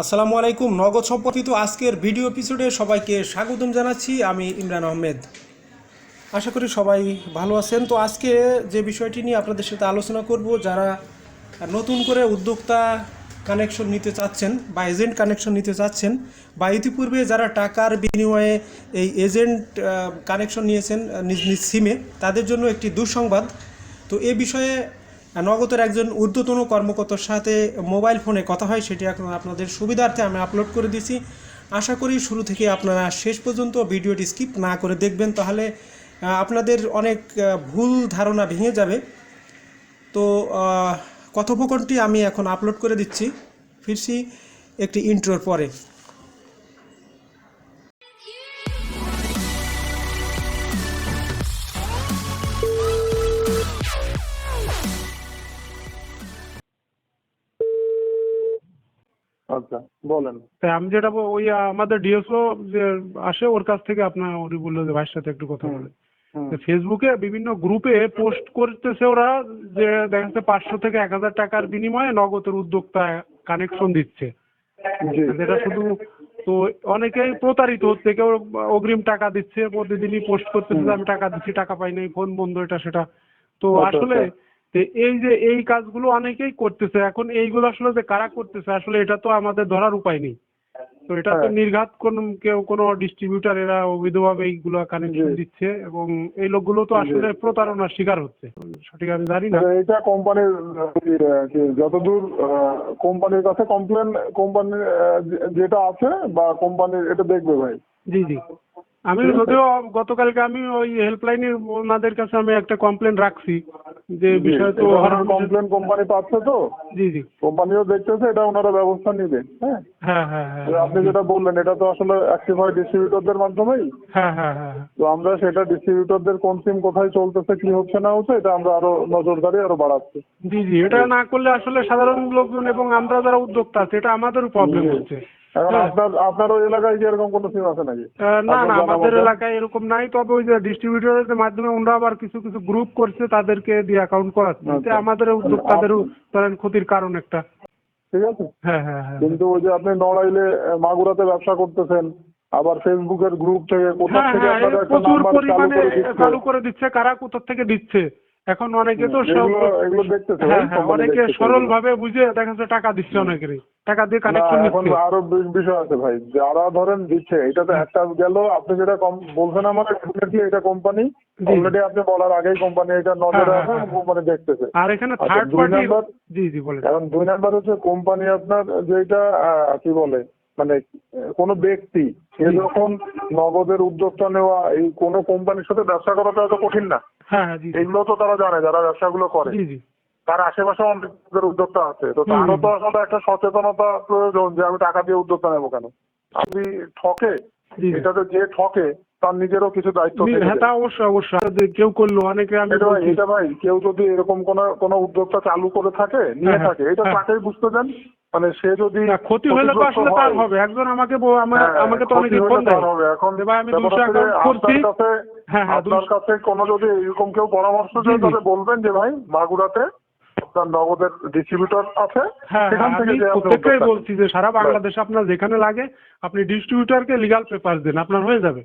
আসসালামু আলাইকুম। নগদ সম্পর্কিত আজকের ভিডিও এপিসোডে সবাইকে স্বাগতম জানাচ্ছি। আমি ইমরান আহমেদ। আশা করি সবাই ভালো আছেন। তো আজকে যে বিষয়টি নিয়ে আপনাদের সাথে আলোচনা করব, যারা নতুন করে উদ্যোক্তা কানেকশন নিতে চাচ্ছেন বা এজেন্ট কানেকশন নিতে চাচ্ছেন বা ইতিপূর্বে যারা টাকার বিনিময়ে এই এজেন্ট কানেকশন নিয়েছেন নিজ নিজ সিমে তাদের জন্য একটি দুঃসংবাদ। তো এ বিষয়ে নগদের একজন ঊর্ধ্বতন কর্মকর্তার সাথে মোবাইল ফোনে কথা হয়, সেটি এখন আপনাদের সুবিধার্থে আমি আপলোড করে দিছি। আশা করি শুরু থেকে আপনারা শেষ পর্যন্ত ভিডিওটি স্কিপ না করে দেখবেন, তাহলে আপনাদের অনেক ভুল ধারণা ভেঙে যাবে। তো কথোপকথনটি আমি এখন আপলোড করে দিচ্ছি। ফিরছি একটি ইন্ট্রোর পরে। আচ্ছা বলেন। তাই আমি যেটা ওই আমাদের ডিএসও যে আসে ওর কাছ থেকে আপনার উনি বলল যে ভাইয়ের সাথে একটু কথা বলে। ফেসবুকে বিভিন্ন গ্রুপে পোস্ট করতেছে ওরা যে দেখা যাচ্ছে পাঁচশো থেকে এক হাজার টাকার বিনিময়ে নগদের উদ্যোক্তা কানেকশন দিচ্ছে। যেটা শুধু তো অনেকেই প্রতারিত হচ্ছে কেউ অগ্রিম টাকা দিচ্ছে প্রতিদিনই পোস্ট করতেছে আমি টাকা দিচ্ছি টাকা পাই নাই ফোন বন্ধ এটা সেটা। তো আচ্ছা, আসলে আচ্ছা। তো এই যে এই কাজগুলো অনেকেই করতেছে। এখন এইগুলো আসলে যে কারা করতেছে আসলে এটা তো আমাদের ধরার উপায় নেই। তো এটা তো হ্যাঁ। নির্ঘাত কোন কেউ কোনো ডিস্ট্রিবিউটার এরা অবৈধভাবে এইগুলো কানেকশন। দিচ্ছে এবং এই লোকগুলো তো আসলে প্রতারণার শিকার হচ্ছে। সঠিক আমি জানি না। এটা কোম্পানির যতদূর কোম্পানির কাছে কমপ্লেন কোম্পানির যেটা আছে বা কোম্পানির এটা দেখবে ভাই। জি জি। আমি যদিও গতকালকে আমি ওই হেল্পলাইনের ওনাদের কাছে আমি একটা কমপ্লেন রাখছি। যে বিষয় তো কমপ্লেন কোম্পানি পাচ্ছে তো। জি জি। কোম্পানিও দেখতেছে এটা ওনারা ব্যবস্থা নেবে হ্যাঁ? হ্যাঁ হ্যাঁ হ্যাঁ আপনি যেটা বললেন এটা তো আসলে অ্যাক্টিভ হয় ডিস্ট্রিবিউটরদের মাধ্যমেই। হ্যাঁ হ্যাঁ হ্যাঁ হ্যাঁ। তো আমরা সেটা ডিস্ট্রিবিউটরদের কোন সিম কোথায় চলতেছে কি হচ্ছে না হচ্ছে এটা আমরা আরও নজরদারি আরও বাড়াচ্ছি। জি জি এটা না করলে আসলে সাধারণ লোকজন এবং আমরা যারা উদ্যোক্তা আছে এটা আমাদেরও প্রবলেম। হচ্ছে। এখন হ্যাঁ। আপনার আপনার ওই এলাকায় কি এরকম কোনো সিম আছে নাকি? না না আমাদের এলাকায় এরকম নাই তবে ওই যে ডিস্ট্রিবিউটরের মাধ্যমে ওনারা আবার কিছু কিছু গ্রুপ করছে তাদেরকে দিয়ে অ্যাকাউন্ট করাচ্ছে। আচ্ছা। আমাদের উদ্যোক্তাদেরও ধরেন ক্ষতির কারণ একটা। ঠিক আছে? হ্যাঁ হ্যাঁ হ্যাঁ। কিন্তু ওই যে আপনি নড়াইলে মাগুরাতে ব্যবসা করতেছেন আবার ফেসবুকের গ্রুপ থেকে কোথা হ্যাঁ থেকে একটা নাম্বার চালু করে দিচ্ছে? কারা কোথা থেকে দিচ্ছে? এখন অনেকে তো সব হ্যাঁ হ্যাঁ অনেকে সরল। ভাবে বুঝে দেখা যাচ্ছে টাকা দিচ্ছে অনেকেরই। টাকা দিয়ে কানেকশন এখন আরও বিষয় আছে ভাই। যারা ধরেন দিচ্ছে এটা তো একটা গেল আপনি যেটা কম বলছেন আমার definitely এটা কোম্পানি। অলরেডি আপনি বলার আগেই কোম্পানি এটা নজরে হ্যাঁ, আছে হ্যাঁ, কোম্পানি দেখতেছে। আর এখানে আচ্ছা, থার্ড দুই পার্টি জি জি বলেন। এখন দুই নাম্বার হচ্ছে কোম্পানি আপনার যেটা আহ, কি বলে মানে কোনো ব্যক্তি সে যখন নগদের উদ্যোক্তা নেওয়া এই কোনো কোম্পানির সাথে ব্যবসা করাটা এত কঠিন না। হ্যাঁ হ্যাঁ জি। এগুলো তো তারা জানে যারা ব্যবসাগুলো করে। জি জি। তার আশেপাশে অনেক উদ্যোক্তা আছে। তো তারও তো আসলে একটা সচেতনতা প্রয়োজন যে আমি টাকা দিয়ে উদ্যোক্তা নেব কেন? আপনি ঠকে। এটাতে যে ঠকে তার নিজেরও কিছু দায়িত্ব হ্যাঁ তা অবশ্যই অবশ্যই। কেউ করল অনেকে আমি এটা ভাই কেউ যদি এরকম কোন কোন উদ্যোক্তা চালু করে থাকে নিয়ে হ্যাঁ, থাকে এটা হ্যাঁ। তাকেই বুঝতে দেন। মানে সে যদি ক্ষতি হলে তো আসলে তার হবে। একজন আমাকে হ্যাঁ, আমাকে তো অনেকে ফোন দেয়। এখন আমি করছি। হ্যাঁ হ্যাঁ আপনার কাছে কোনো যদি এরকম কেউ পরামর্শ চায়। তাহলে বলবেন যে ভাই মাগুরাতে আপনার নগদের ডিস্ট্রিবিউটর আছে। হ্যাঁ সেখান হ্যাঁ, থেকে যে প্রত্যেকটাই বলছি যে সারা বাংলাদেশে আপনার যেখানে লাগে আপনি ডিস্ট্রিবিউটারকে লিগাল পেপার দেন। আপনার হয়ে যাবে।